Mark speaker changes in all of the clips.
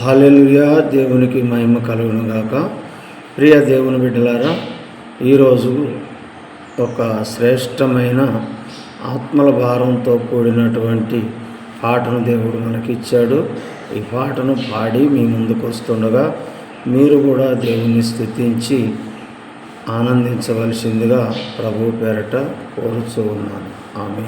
Speaker 1: Hallelujah దేవునికి మహిమ కలుగును గాక. ప్రియ దేవుని బిడ్డలారా ఈరోజు ఒక శ్రేష్టమైన ఆత్మల భారంతో కూడినటువంటి పాటను దేవుడు మనకిచ్చాడు. ఈ పాటను పాడి మీ ముందుకు వస్తుండగా మీరు కూడా దేవుని స్థుతించి ఆనందించవలసిందిగా ప్రభు పేరట కోరుచూ ఉన్నాను. ఆమె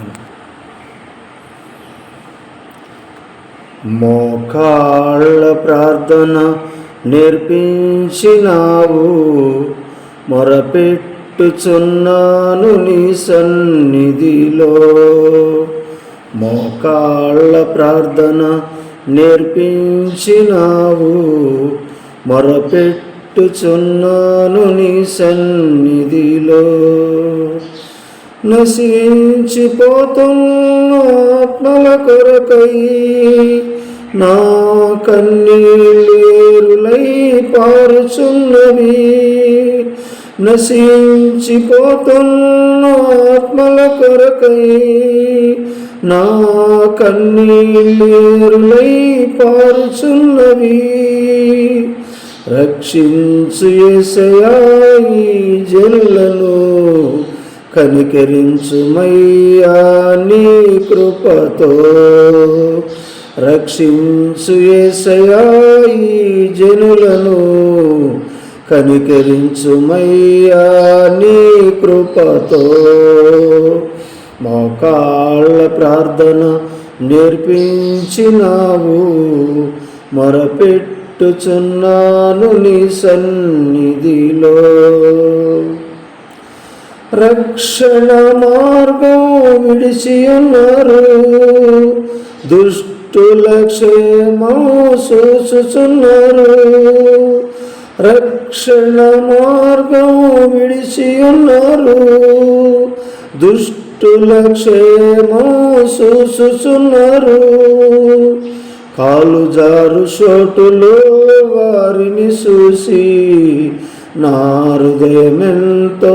Speaker 1: మోకాళ్ళ ప్రార్థన నేర్పించినావు. మొరపెట్టుచున్నాను నీ సన్నిధిలో. మోకాళ్ళ ప్రార్థన నేర్పించినావు. మొరపెట్టుచున్నాను నీ సన్నిధిలో. నశించిపోతున్న ఆత్మల కొరకై నా కన్నీళ్ళేరులై పారుచున్నవి. నశించిపోతున్న ఆత్మల కొరకై నా కన్నీళ్ళేరులై పారుచున్నవి. రక్షించు యేసయ్యా ఈ కనికరించుమయ్యా నీ కృపతో. రక్షించు ఏసయాయి ఈ జనులను. కనికరించుమయ్యా నీ కృపతో. మోకాళ్ళ ప్రార్థన నేర్పించినావు. మొరపెట్టుచున్నాను నీ సన్నిధిలో. రక్షణ మార్గం విడిచి ఉన్నారు. దుష్టుల క్షేమం రక్షణ మార్గం విడిచి ఉన్నారు. దుష్టుల క్షేమం చూచుచున్నారు కాలు జారు చోటులో వారిని చూసి నా హృదయమెంతో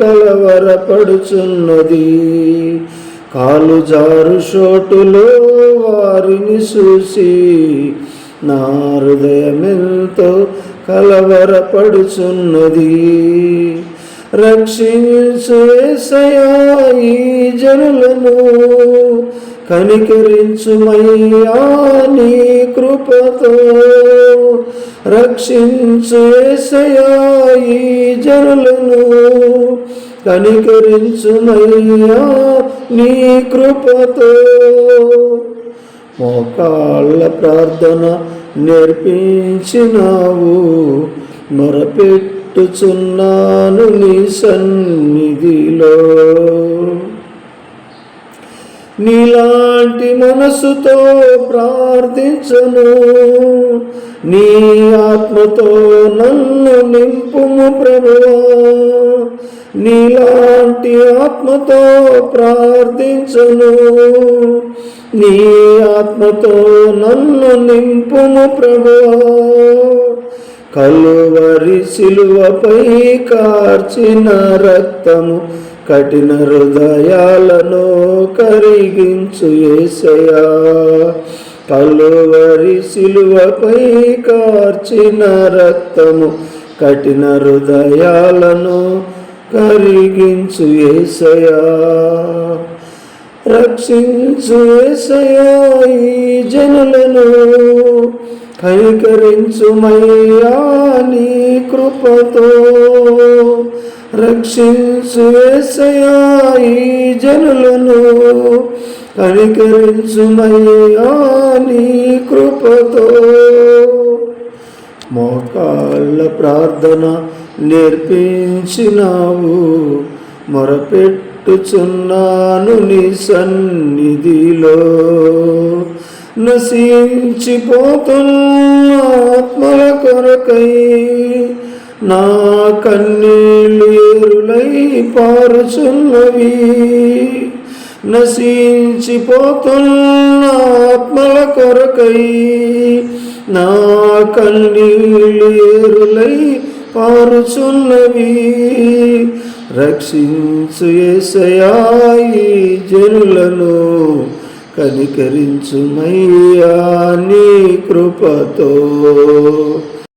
Speaker 1: కలవరపడుచున్నది. కాలు జారు చోటులో వారిని చూసి నా హృదయమెంతో కలవరపడుచున్నది. రక్షించు ఈ జనులను కనికరించుమయ్యా నీ కృపతో రక్షించు ఈ జనులను. కనికరించుమయ్యా నీ కృపతో మోకాళ్ళ ప్రార్థన నేర్పించినావు. మొరపెట్టుచున్నాను నీ సన్నిధిలో. నీలాంటి మనసుతో ప్రార్థించను. నీ ఆత్మతో నన్ను నింపుము ప్రభువా. నీలాంటి ఆత్మతో ప్రార్థించను. నీ ఆత్మతో నన్ను నింపుము ప్రభువా. కలువరి సిలువపై కార్చిన రక్తము కఠిన హృదయాలను కరిగించు ఏసయా కలువరి సిలువపై కార్చిన రక్తము కఠిన హృదయాలను కరిగించు ఏసయా రక్షించు ఏసయా ఈ జనులను. కైకరించుమయ్యా నీ కృపతో. రక్షించు వేసయా ఈ జనులను కనికరించుమయ్యా నీ కృపతో. మోకాళ్ళ ప్రార్థన నేర్పించినావు మొరపెట్టుచున్నాను నీ సన్నిధిలో. నశించిపోతున్న ఆత్మల కొరకై నా కన్నీళ్ళు పారుచున్నవి. నశించిపోతున్న ఆత్మల కొరకై నా కన్నీళ్ళేరులై పారుచున్నవి. రక్షించు ఏసయాయి జనులను కనికరించుమయ్యా నీ కృపతో.